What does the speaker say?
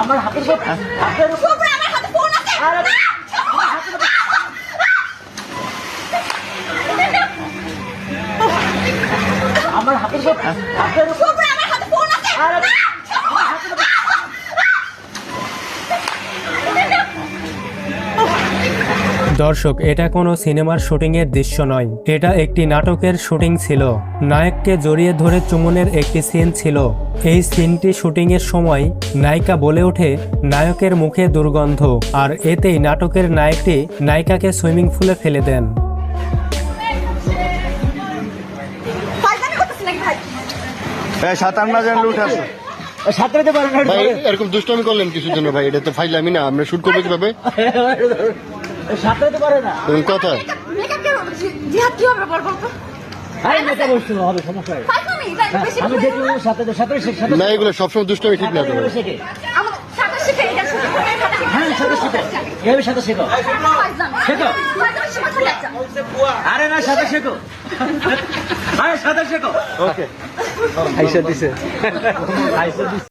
আমার হাতের উপর হাতের উপর আমার হাতে ফোন আছে। আরে, আমার হাতের উপর হাতের উপরে আমার হাতে ফোন আছে। আরে, দর্শক এটা কোনো সিনেমার শুটিংয়ের দৃশ্য নয়। এটা একটি নাটকের শুটিং ছিল। নায়ককে জড়িয়ে ধরে চুমনের একটি সিন ছিল। এই সিনটি শুটিংয়ের সময় নায়িকা বলে ওঠে নায়কের মুখে দুর্গন্ধ। আর এতেই নাটকের নায়কটি নায়িকাকে সুইমিং পুলে ফেলে দেন। ফাইজলামি করতেছি নাকি ভাই? হ্যাঁ সাত আট না জানলে উঠে আসো সাঁতরাতে পারে এরকম। দুষ্টমি করলেন কিছুর জন্য ভাই এটা তো ফাইলামি না আমরা শুট করব কীভাবে? সাঁতরাতে পারে না। কোন কথা মেকআপ- মেকআপ কেন- জি- জিহাদ কি হবে বল বল আরে মেটা বসতে হবে সমস্যা নেই। ফাইজলামি, তাই বেশি আমি করে- দেখি সাথে সাথে সাথে না এগুলো সবসময় দুষ্টমি ঠিক না তো ভাই। সাঁতার শিখে এটা শুধু উপরে সাঁতার শিখে। হ্যাঁ সাথে সাথে। আরে না সাথে শেখো। আরে সাথে শেখো। ওকে আইসা দিছে। আইসা দিছে।